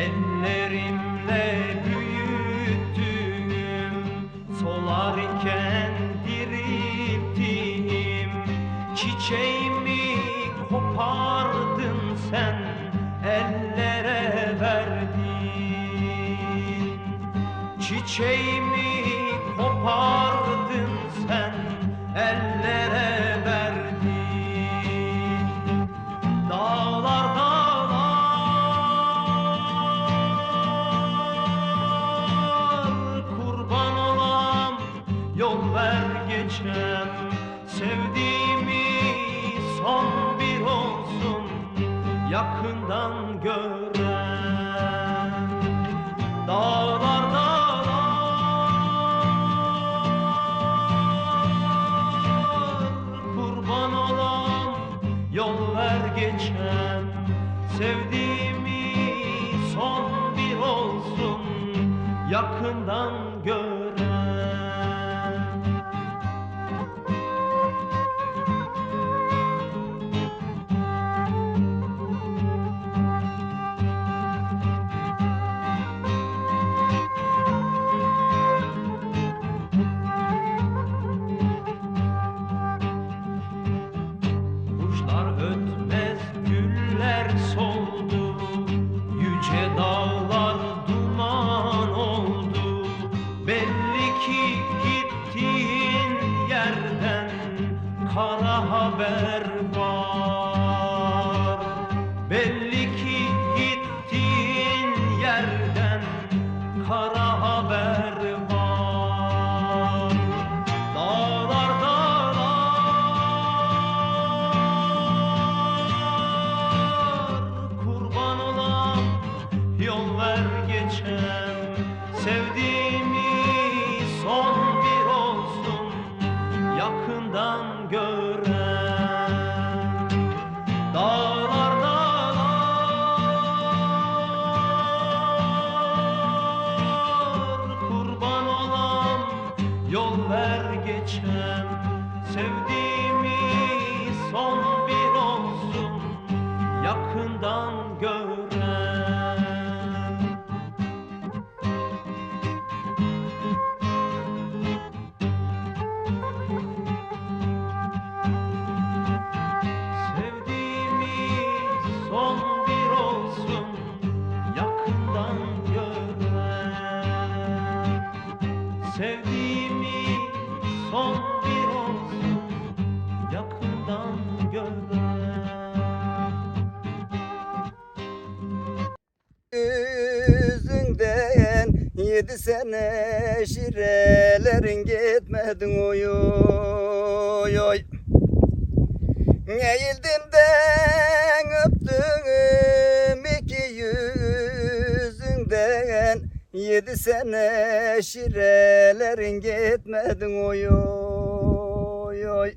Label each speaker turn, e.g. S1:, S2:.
S1: Ellerimle büyüttüğüm Solarken dirilttiğim Çiçeğimi kopardın sen Ellere verdin. Çiçeğimi kopardın sen Ellere geçem Sevdiğimi son bir olsun yakından gören. Dağlar dağlar kurban olam yol ver geçem Sevdiğimi son bir olsun yakından gören kara haber var. Belli ki gittiğin yerden kara haber var. Dağlar dağlar. Kurban olan yol ver geçem Sevdiğimi yakından gören. Sevdiğimi son bir olsun yakından gören. Sevdiğimi
S2: yedi sene şirelerin gitmedin oy oy oy. Eğildiğimden öptüm iki yüzünden. Yedi sene şirelerin gitmedin oy oy oy